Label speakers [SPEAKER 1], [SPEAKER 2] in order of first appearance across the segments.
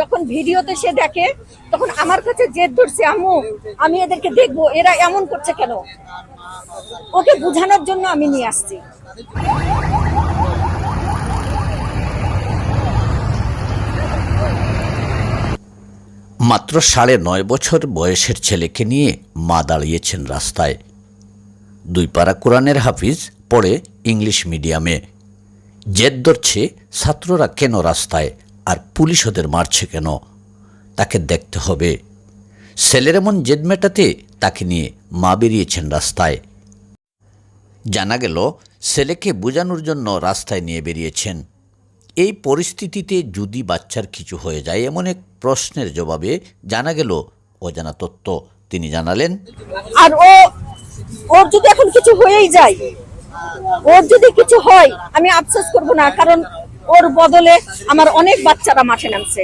[SPEAKER 1] যখন ভিডিওতে সে দেখে, তখন আমার কাছে জেদ ধরছে, আম্মু, আমি এদেরকে দেখব, এরা এমন করছে কেন? ওকে বুঝানোর জন্য আমি নিয়ে আসছি।
[SPEAKER 2] মাত্র সাড়ে নয় বছর বয়সের ছেলেকে নিয়ে মা দাঁড়িয়েছেন রাস্তায়। দুই পারা কোরআনের হাফিজ পড়ে ইংলিশ মিডিয়ামে। জেদ ধরছে, ছাত্ররা কেন রাস্তায়? আর পুলিশ ওদের মারছে কেন? তাকে দেখতে হবে। ছেলের এমন জেদ মেটাতে তাকে নিয়ে মা বেরিয়েছেন রাস্তায়। জানা গেল ছেলেকে বোঝানোর জন্য রাস্তায় নিয়ে বেরিয়েছেন। এই পরিস্থিতিতে যদি বাচ্চার কিছু হয়ে যায়, এমন এক প্রশ্নের জবাবে জানা গেল অজানা তত্ত্ব। তিনি জানালেন,
[SPEAKER 1] আর ও, ওর যদি এখন কিছু হয়েই যায়, ওর যদি কিছু হয়, আমি আফসোস করব না, কারণ ওর বদলে আমার অনেক বাচ্চারা মাঠে নামছে।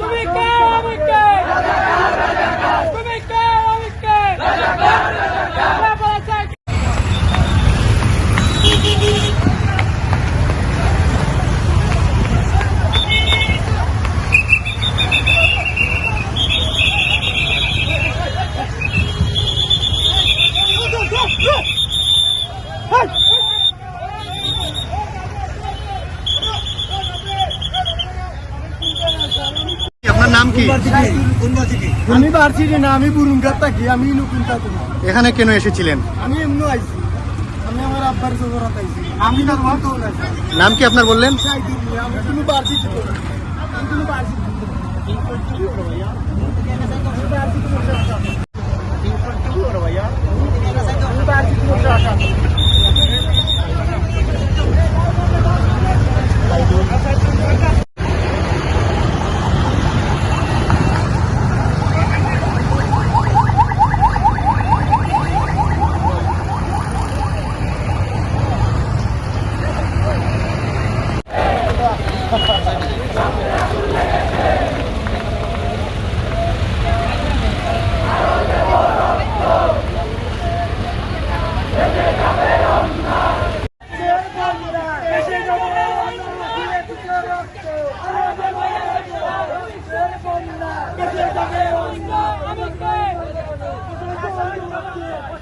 [SPEAKER 3] তুমি কে আমি কে তুমি কে আমি কে আমরা বলছি
[SPEAKER 4] আপনার নাম কি?
[SPEAKER 5] আমি ভার্সিটি না আমি বুরুঙ্গার থাকি আমি নতুন
[SPEAKER 4] এখানে কেন এসেছিলেন?
[SPEAKER 5] আমি এমনি আইছি। আমি আমার আব্বার জোগাড়াত আইছি। আমি না।
[SPEAKER 4] নাম কি আপনার বললেন?
[SPEAKER 5] আমি কোনো ভার্সিটি আমি কোনো ভার্সিটি Yeah.